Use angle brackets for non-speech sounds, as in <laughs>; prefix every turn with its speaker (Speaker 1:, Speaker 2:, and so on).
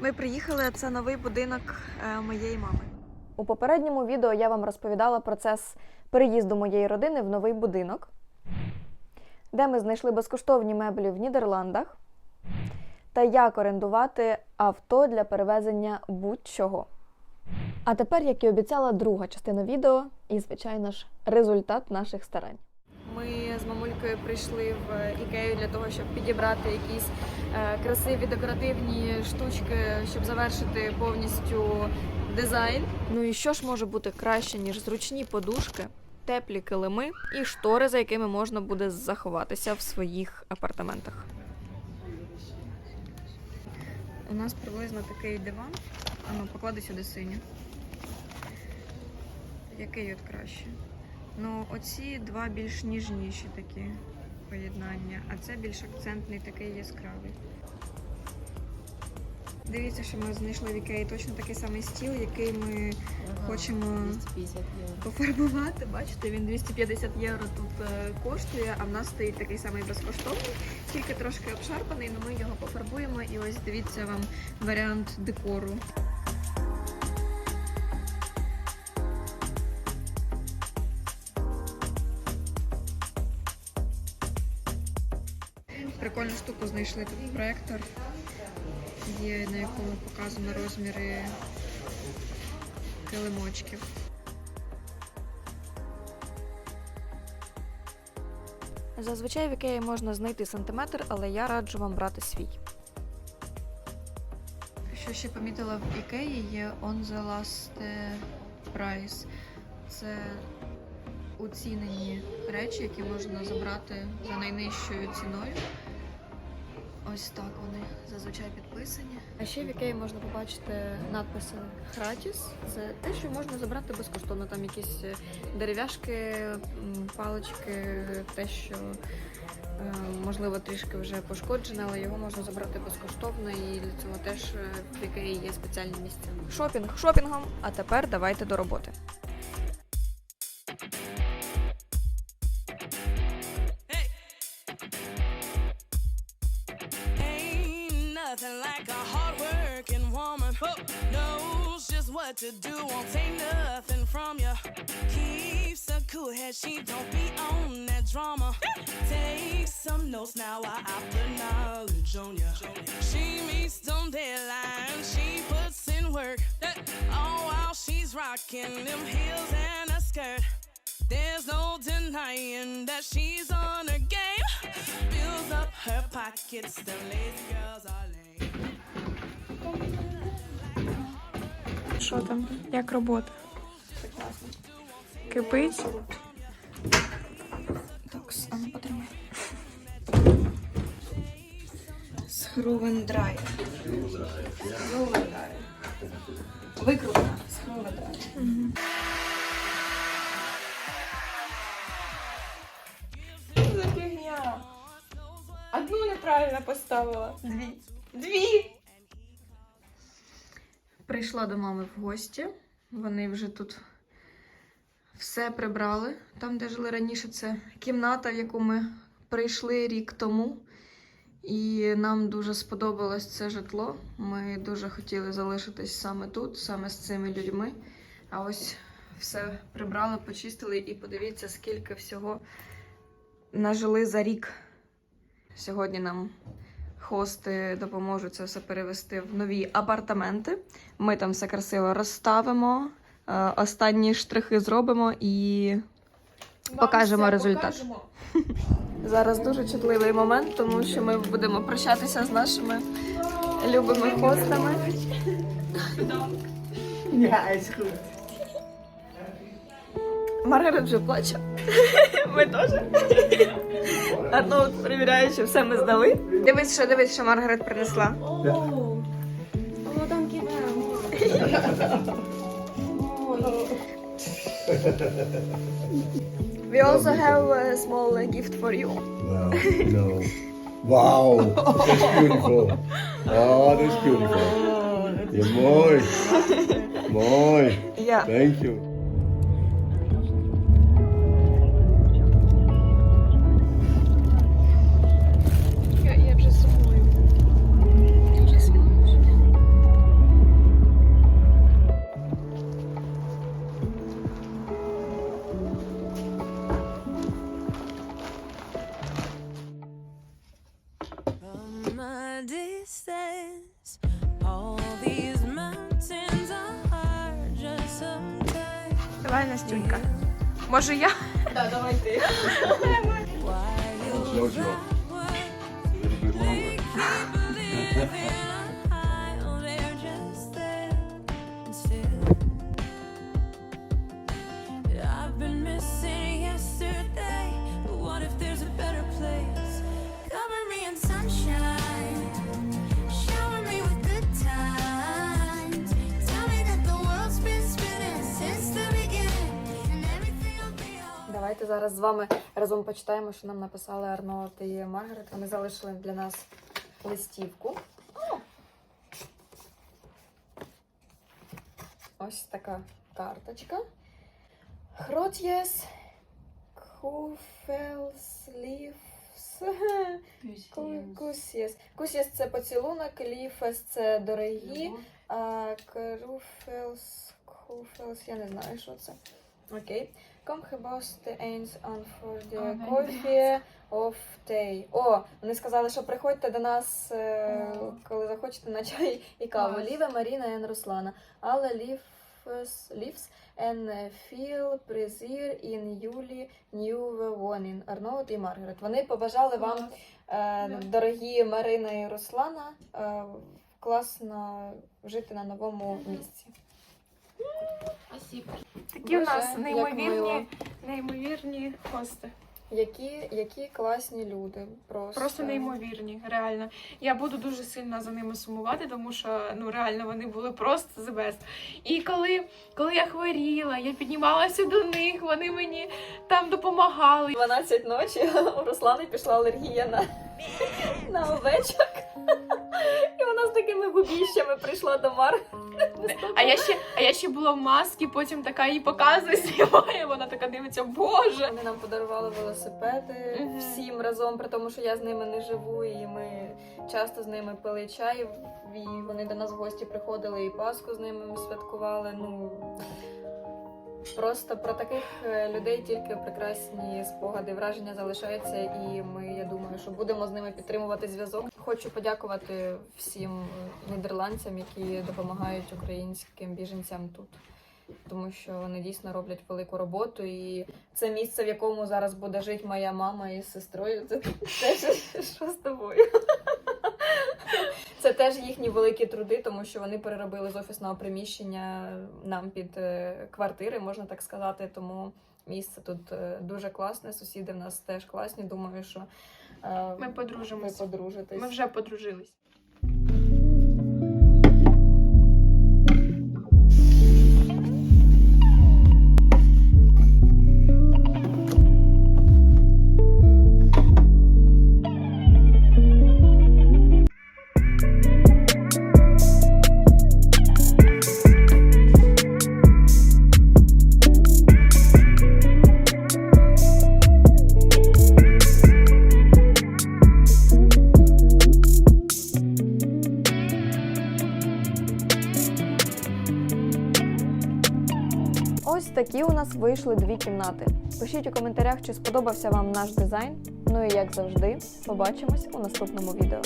Speaker 1: Ми приїхали, це новий будинок е, моєї мами.
Speaker 2: У попередньому відео я вам розповідала процес переїзду моєї родини в новий будинок, де ми знайшли безкоштовні меблі в Нідерландах та як орендувати авто для перевезення будь-чого. А тепер, як і обіцяла, друга частина відео і, звичайно ж, результат наших старань.
Speaker 1: Ми з мамулькою прийшли в ікею для того, щоб підібрати якісь е, красиві декоративні штучки, щоб завершити повністю дизайн. Ну і що ж може бути краще, ніж зручні подушки, теплі килими і штори, за якими можна буде заховатися в своїх апартаментах. У нас приблизно такий диван. А ну, поклади сюди синю. Який от краще? Ну, оці два більш ніжніші такі поєднання, а це більш акцентний такий яскравий. Дивіться, що ми знайшли в Ікеї точно такий самий стіл, який ми хочемо пофарбувати. Бачите, він 250 євро тут е, коштує, а в нас стоїть такий самий безкоштовний, тільки трошки обшарпаний, але ми його пофарбуємо. І ось дивіться вам варіант декору. Прикольну штуку знайшли тут проектор, є на якому показано розміри килимочків.
Speaker 2: Зазвичай в ікеї можна знайти сантиметр, але я раджу вам брати свій.
Speaker 1: Що ще помітила в Ікеї є on the last price. Це оцінені речі, які можна забрати за найнижчою ціною. Ось так вони зазвичай підписані. А ще в Ікеї можна побачити надписи Gratis. Це те, що можна забрати безкоштовно. Там якісь е, дерев'яшки, палички, те, що е, можливо трішки вже пошкоджене, але його можна забрати безкоштовно і для цього теж е, в Ікеї є спеціальні місця.
Speaker 2: Шопінг шопінгом, а тепер давайте до роботи.
Speaker 3: What to do, won't take nothing from you. Keeps a cool head, she don't be on that drama. Take some notes now while I put knowledge on ya. She meets them deadlines, she puts in work. All while she's rocking them heels and a skirt. There's no denying that she's on her game. Fills up her pockets, the lazy girls are lame.
Speaker 4: Що там? Як робота? Кипить?
Speaker 1: Так, а ну потримай. Схрувендрайер. Схрувендрайер. Викрутка. Схрувендрайер.
Speaker 4: Що за фігня? Одну неправильно поставила.
Speaker 1: Дві.
Speaker 4: Дві!
Speaker 1: Прийшла до мами в гості. Вони вже тут все прибрали. Там, де жили раніше, це кімната, в яку ми прийшли рік тому. І нам дуже сподобалось це житло. Ми дуже хотіли залишитись саме тут, саме з цими людьми. А ось все прибрали, почистили і подивіться, скільки всього нажили за рік. Сьогодні нам хости допоможуть це все перевести в нові апартаменти. Ми там все красиво розставимо, е, останні штрихи зробимо і Покажемо результат. <laughs> зараз дуже чутливий момент, тому що ми будемо прощатися з нашими любими хостами. Маргарет вже плаче. Ми теж. А ну перевіряю, що все ми здали. Дивись, що дивись, що Маргарет принесла. We also have a small gift for you.
Speaker 5: No, no. Wow, that's beautiful. Oh, that's beautiful. Yeah, mooi. Mooi.
Speaker 1: Yeah.
Speaker 5: Thank you.
Speaker 4: Давай, Настюнька. Може я?
Speaker 6: Так, давай ти.
Speaker 3: Why <laughs>
Speaker 1: зараз з вами разом почитаємо, що нам написали Арно та Маргарет. Вони залишили для нас листівку. Ось така карточка. Хротєс Куфелс Ліфс. Кусєс. Кусєс це поцілунок, ліфес це дорогі, а круфелс, куфелс, я не знаю, що це. Окей. Eens aan voor de
Speaker 4: Oh, nee.
Speaker 1: of thee. О, вони сказали, що приходьте до нас, е, коли захочете на чай і каву.
Speaker 4: Клас.
Speaker 1: Ліве, Маріна і Руслана. Але ліфс, ліфс en філ призір ін юлі нюве вонін. Арноут і Маргарет. Вони побажали вам, е,
Speaker 4: Да.
Speaker 1: дорогі Марина і Руслана, е, класно жити на новому місці.
Speaker 4: Такі у
Speaker 1: Боже,
Speaker 4: нас неймовірні, неймовірні хости.
Speaker 1: Які, які класні люди. Просто,
Speaker 4: Просто неймовірні, реально. Я буду дуже сильно за ними сумувати, тому що ну реально вони були просто the best. І коли, коли я хворіла, я піднімалася до них, вони мені там допомагали.
Speaker 1: 12 ночі <laughs> у Руслани пішла алергія на, <laughs> на овечок. Такими губіщами прийшла до Мар.
Speaker 4: А я ще, а я ще була в масці, потім така їй показує, знімає, вона така дивиться, боже.
Speaker 1: Вони нам подарували велосипеди
Speaker 4: Мгм.
Speaker 1: всім разом, при тому, що я з ними не живу, і ми часто з ними пили чай. І вони до нас в гості приходили і Пасху з ними святкували. Ну просто про таких е, людей тільки прекрасні спогади, враження залишаються, і ми, я думаю, що будемо з ними підтримувати зв'язок. Хочу подякувати всім е, нідерландцям, які допомагають українським біженцям тут. Тому що вони дійсно роблять велику роботу, і це місце, в якому зараз буде жити моя мама із сестрою. Це теж <laughs> що з тобою? Це теж їхні великі труди, тому що вони переробили з офісного приміщення нам під е, квартири, можна так сказати. Тому місце тут е, дуже класне. Сусіди в нас теж класні. Думаю, що е,
Speaker 4: Ми
Speaker 1: ви
Speaker 4: Ми
Speaker 1: подружитись.
Speaker 4: Ми вже подружились.
Speaker 1: Такі у нас вийшли дві кімнати. Пишіть у коментарях, чи сподобався вам наш дизайн. Ну і як завжди, побачимось у наступному відео.